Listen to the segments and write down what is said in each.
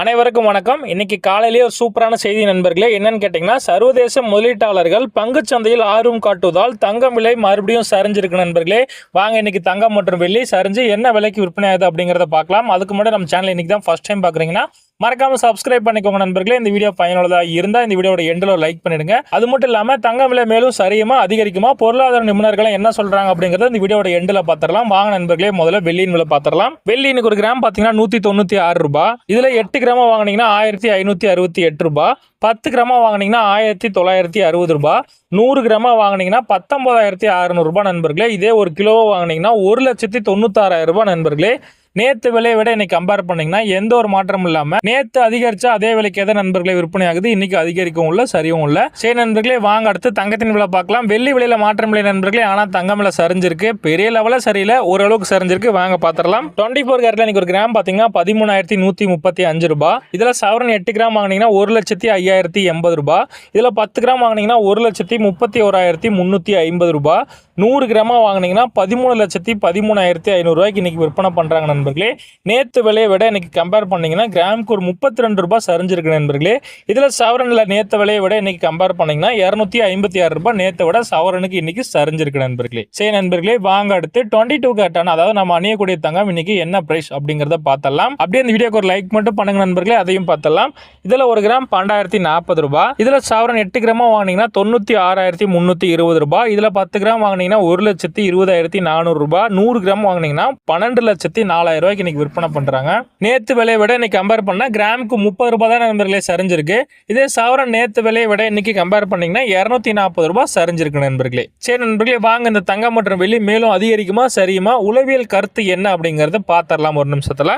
அனைவருக்கும் வணக்கம். இன்னைக்கு காலையிலேயே ஒரு சூப்பரான செய்தி நண்பர்களே என்னன்னு கேட்டிங்கன்னா சர்வதேச முதலீட்டாளர்கள் பங்கு சந்தையில் ஆர்வம் காட்டுவதால் தங்கம் விலை மறுபடியும் சரிஞ்சிருக்கு நண்பர்களே. வாங்க இன்னைக்கு தங்கம் மற்றும் வெள்ளி சரிஞ்சு என்ன விலைக்கு விற்பனை ஆகுது அப்படிங்கிறத பார்க்கலாம். அதுக்கு முன்னாடி நம்ம சேனல் இன்னைக்கு தான் ஃபர்ஸ்ட் டைம் பார்க்குறீங்கன்னா மறக்காம சப்ஸ்கிரைப் பண்ணிக்கோங்க நண்பர்களே. இந்த வீடியோ பயனுள்ளதாக இருந்தால் இந்த வீடியோட எண்டில் லைக் பண்ணிடுங்க. அது மட்டும் இல்லாமல் தங்க விலை மேலும் சரியமா அதிகரிக்குமா பொருளாதார நிபுணர்கள் என்ன சொல்றாங்க அப்படிங்கறத இந்த வீடியோட எண்டில் பார்த்துடலாம். வாங்க நண்பர்களே முதல்ல வெள்ளியின் விலை பார்த்துடலாம். வெள்ளி இன்னைக்கு ஒரு கிராம் பார்த்தீங்கன்னா நூற்றி தொண்ணூற்றி ஆறு ரூபாய் இதில் எட்டு கிராமா வாங்குனீங்கன்னா ஆயிரத்தி ஐநூற்றி அறுபத்தி எட்டு ரூபாய் பத்து கிராமா வாங்குனீங்கன்னா ஆயிரத்தி தொள்ளாயிரத்தி அறுபது ரூபாய் நூறு கிராமா வாங்குனீங்கன்னா பத்தொன்பதாயிரத்தி அறுநூறுபா நண்பர்களே. இதே ஒரு கிலோவை வாங்குனீங்கன்னா ஒரு லட்சத்தி தொண்ணூத்தாறாயிரம் ரூபாய் நண்பர்களே. நேத்து விலையை விட இன்னைக்கு கம்பேர் பண்ணீங்கன்னா எந்த ஒரு மாற்றமும் இல்லாம நேத்து அதிகரிச்சா அதே விலைக்கு எதை நண்பர்களே விற்பனை ஆகுது? இன்னைக்கு அதிகரிக்கவும் இல்ல சரியும் இல்ல. சரி நண்பர்களே வாங்க அடுத்து தங்கத்தின் விலை பார்க்கலாம். வெள்ளி விலையில மாற்றம் இல்லை நண்பர்களே ஆனா தங்கம் விலை சரிஞ்சிருக்கு. பெரிய லெவலில் சரியில்லை ஓரளவுக்கு சரிஞ்சிருக்கு. வாங்க பார்த்துடலாம். டுவெண்ட்டி ஃபோர் கேரட்ல இன்னைக்கு ஒரு கிராம் பாத்தீங்கன்னா பதிமூணாயிரத்தி நூத்தி முப்பத்தி அஞ்சு ரூபாய். இதுல சவரன் எட்டு கிராம் வாங்குனீங்கன்னா ஒரு லட்சத்தி ஐயாயிரத்தி எண்பது ரூபாய். இதுல பத்து கிராம் வாங்குனீங்கன்னா ஒரு லட்சத்தி முப்பத்தி ஓராயிரத்தி முந்நூற்றி ஐம்பது ரூபாய். நூறு கிராமா வாங்கினீங்கன்னா பதிமூணு லட்சத்தி பதிமூணாயிரத்தி ஐநூறுரூவாய்க்கு இன்னைக்கு விற்பனை பண்ணுறாங்க நண்பர்களே நேற்று விலையை விட இன்னைக்கு கம்பேர் பண்ணீங்கன்னா கிராமுக்கு ஒரு முப்பத்தி ரெண்டு ரூபாய் சரிஞ்சிருக்கு நண்பர்களே. இதில் சவரனில் நேற்று விலையை விட இன்னைக்கு கம்பேர் பண்ணீங்கன்னா இரநூத்தி ஐம்பத்தி ஆறு ரூபாய் நேற்றை விட சவரனுக்கு இன்னைக்கு சரிஞ்சிருக்கு நண்பர்களே. சரி நண்பர்களே வாங்க அடுத்து டுவெண்ட்டி டூ கேட்டான. அதாவது நம்ம அணியக்கூடிய தங்கம் இன்னைக்கு என்ன பிரைஸ் அப்படிங்கிறத பார்த்தலாம் அப்படியே இந்த வீடியோக்கு ஒரு லைக் மட்டும் பண்ணுங்க நண்பர்களே அதையும் பார்த்தலாம் இதில் ஒரு கிராம் பன்னெண்டாயிரத்தி நாற்பது ரூபாய். இதில் சவரன் எட்டு கிராமா வாங்கினீங்கன்னா தொண்ணூற்றி ஆறாயிரத்தி முந்நூற்றி இருபது ரூபாய். இதில் பத்து கிராம் வாங்கினீங்கன்னா ஒரு லட்சத்தி இருபதாயிரத்தி நானூறு ரூபாய். நூறு கிராம் வாங்கினீங்கன்னா பன்னெண்டு லட்சத்தி நாலாயிரம் ரூபாய்க்கு இன்னைக்கு விற்பனை பண்ணுறாங்க நேற்று விலையை விட இன்னைக்கு கம்பேர் பண்ணால் கிராமுக்கு முப்பது ரூபாய் தான் நண்பர்களே சரிஞ்சிருக்கு. இதே சவரன் நேற்று விலையை விட இன்னைக்கு கம்பேர் பண்ணீங்கன்னா இரநூத்தி நாற்பது ரூபாய் சரிஞ்சிருக்கு நண்பர்களே. சரி நண்பர்களே வாங்க இந்த தங்கம் மற்றும் வெளி மேலும் அதிகரிக்குமா சரியுமா உளவியல் கருத்து என்ன அப்படிங்கறத பார்த்துடலாம் ஒரு நிமிஷத்துல.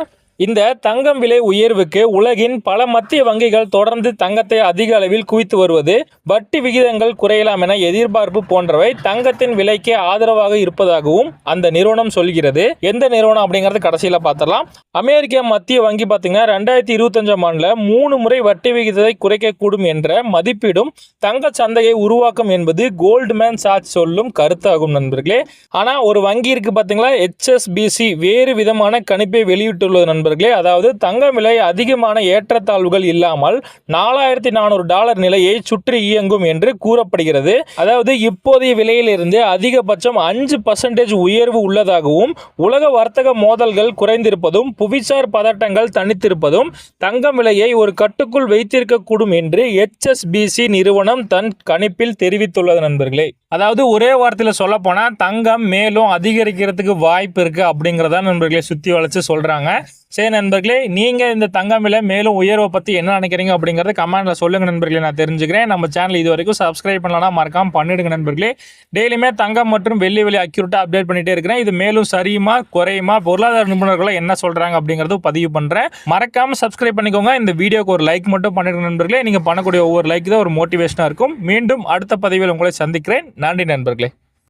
இந்த தங்கம் விலை உயர்வுக்கு உலகின் பல மத்திய வங்கிகள் தொடர்ந்து தங்கத்தை அதிக அளவில் குவித்து வருவது வட்டி விகிதங்கள் குறையலாம் என எதிர்பார்ப்பு போன்றவை தங்கத்தின் விலைக்கு ஆதரவாக இருப்பதாகவும் அந்த நிறுவனம் சொல்கிறது. எந்த நிறுவனம் அப்படிங்கறது கடைசியில் பார்த்தலாம் அமெரிக்க மத்திய வங்கி பார்த்தீங்கன்னா ரெண்டாயிரத்தி இருபத்தஞ்சாம் ஆண்டுல மூணு முறை வட்டி விகிதத்தை குறைக்கக்கூடும் என்ற மதிப்பீடும் தங்க சந்தையை உருவாக்கும் என்பது கோல்ட்மேன் சாட்ச் சொல்லும் கருத்தாகும் நண்பர்களே. ஆனா ஒரு வங்கி இருக்கு பாத்தீங்களா HSBC வேறு விதமான கணிப்பை வெளியிட்டுள்ளது நண்பர்கள். அதாவது தங்க விலை அதிகமான ஏற்றத்தாழ்வுகள் இல்லாமல் நாலாயிரத்தி நானூறு டாலர் நிலையை சுற்றி இயங்கும் என்று கூறப்படுகிறது. அதாவது இப்போதைய விலையிலிருந்து அதிகபட்சம் அஞ்சு பர்சன்டேஜ் உயர்வு உள்ளதாகவும் உலக வர்த்தக மோதல்கள் குறைந்திருப்பதும் புவிசார் பதட்டங்கள் தனித்திருப்பதும் தங்கம் விலையை ஒரு கட்டுக்குள் வைத்திருக்கக்கூடும் என்று ஹெச்எஸ்பிசி நிறுவனம் தன் கணிப்பில் தெரிவித்துள்ளது நண்பர்களே. அதாவது ஒரே வார்த்தையில் சொல்ல போனால் தங்கம் மேலும் அதிகரிக்கிறதுக்கு வாய்ப்பு இருக்குது அப்படிங்கிறத நண்பர்களே சுற்றி வளைச்சு சொல்கிறாங்க சரி நண்பர்களே நீங்கள் இந்த தங்கம் விலை மேலும் உயர்வை பற்றி என்ன நினைக்கிறீங்க அப்படிங்கிறத கமெண்ட்டில் சொல்லுங்கள் நண்பர்களே நான் தெரிஞ்சுக்கிறேன். நம்ம சேனல் இது வரைக்கும் சப்ஸ்கிரைப் பண்ணலாம் மறக்காம பண்ணிடுங்க நண்பர்களே. டெய்லியுமே தங்கம் மற்றும் வெள்ளி விலை அக்யூரேட்டா அப்டேட் பண்ணிகிட்டே இருக்கிறேன். இது மேலும் சரியுமா குறையுமா பொருளாதார நிபுணர்களை என்ன சொல்கிறாங்க அப்படிங்கறது பதிவு பண்ணுறேன் மறக்காமல் சப்ஸ்கிரைப் பண்ணிக்கோங்க. இந்த வீடியோக்கு ஒரு லைக் மட்டும் பண்ணிடுங்க நண்பர்களே. நீங்கள் பண்ணக்கூடிய ஒவ்வொரு லைக் தான் ஒரு மோட்டிவேஷனாக இருக்கும். மீண்டும் அடுத்த பதிவில் உங்களை சந்திக்கிறேன். நன்றி நண்பர்களே.